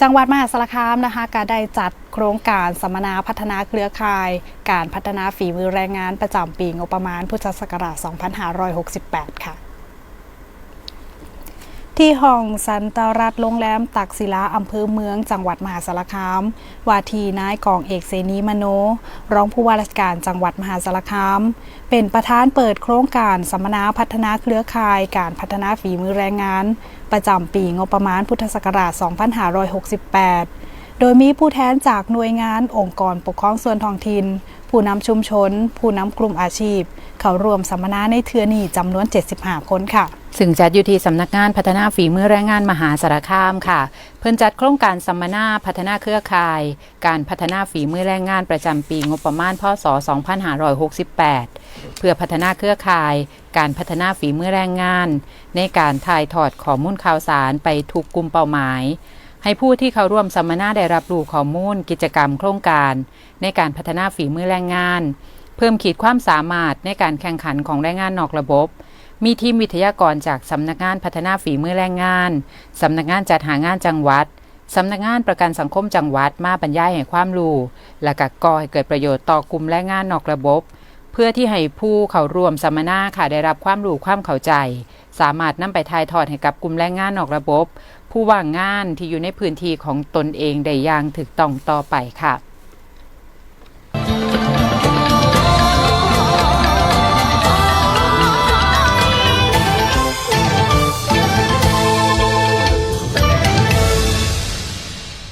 จังหวัดมหาสารคามนะคะก็ได้จัดโครงการสัมมนาพัฒนาเครือข่าย การพัฒนาฝีมือแรงงานประจำปีงบประมาณพุทธศักราช 2568 ค่ะ ที่ห้องสันตรัฐโรงแรมตักศิลาอำเภอเมืองจังหวัดมหาสารคามว่าทีนายกองเอกเสนีมโน รองผู้ว่าราชการจังหวัดมหาสารคาม เป็นประธานเปิดโครงการสัมมนาพัฒนาเครือข่ายการพัฒนาฝีมือแรงงาน ประจำปีงบประมาณพุทธศักราช 2568 โดยมีผู้แทนจากหน่วยงานองค์กรปกครองส่วนท้องถิ่น ผู้นำชุมชน ผู้นำกลุ่มอาชีพ เขารวมสัมมนาในเทือนี้จำนวน 75 คนค่ะซึ่งจัดอยู่ที่สำนักงานพัฒนาฝีมือแรงงานมหาสารคามค่ะ เพิ่นจัดโครงการสัมมนาพัฒนาเครือข่าย การพัฒนาฝีมือแรงงานประจำปีงบประมาณพศ 2568 เพื่อพัฒนาเครือข่าย การพัฒนาฝีมือแรงงาน ในการถ่ายทอดข้อมูลข่าวสารไปทุกกลุ่มเป้าหมาย ให้ผู้ที่เข้าร่วมสัมมนาได้รับรู้ข้อมูล กิจกรรมโครงการ ในการพัฒนาฝีมือแรงงาน เพิ่มขีดความสามารถในการแข่งขันของแรงงานนอกระบบ มีทีมวิทยากรจากสำนักงานพัฒนาฝีมือแรงงาน สำนักงานจัดหางานจังหวัดสำนักงานประกันสังคมจังหวัดมาบรรยายให้ความรู้ และก็ก่อให้เกิดประโยชน์ต่อกลุ่มแรงงานนอกระบบ เพื่อที่ให้ผู้เขาร่วมสัมมนาค่ะได้รับความรู้ความเข้าใจ สามารถนำไปถ่ายทอดให้กับกลุ่มแรงงานนอกระบบ ผู้ว่างงานที่อยู่ในพื้นที่ของตนเองได้อย่างถูกต้องต่อไปค่ะ